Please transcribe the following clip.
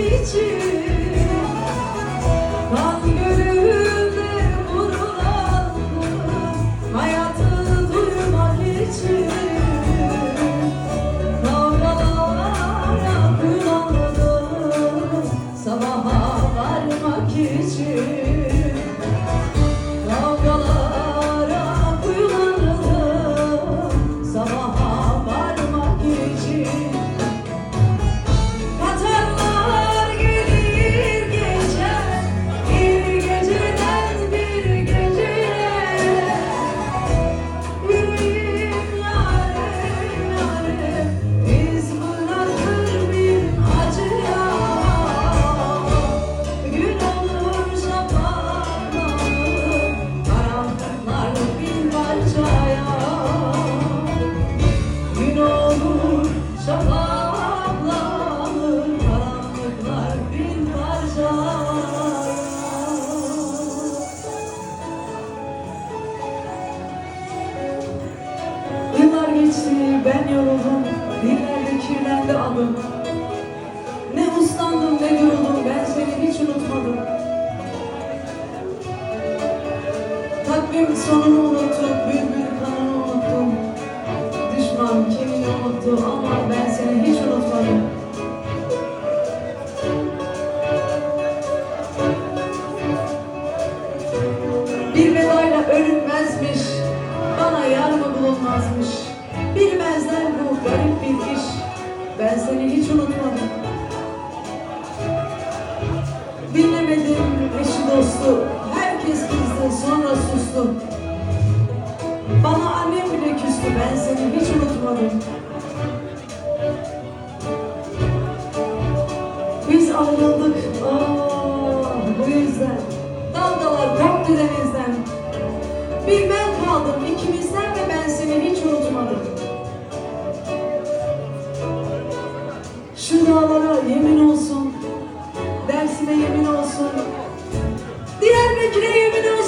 biçim ben yoruldum, dillerde kirlendi adım. Ne uslandım ne yoruldum, ben seni hiç unutmadım. Takvim sonunu unuttum, bülbül kanını unuttum. Düşman kimini unuttu ama ben seni hiç unutmadım. Bir vedayla ölünmezmiş, bana yar mı bulunmazmış. Garip bir iş, ben seni hiç unutmadım. Dinlemedim eşi dostu, herkes kızdı sonra sustu. Bana annem bile küstü, ben seni hiç unutmadım. Mersin'e yemin olsun. diğer Diyarbakır'a yemin olsun.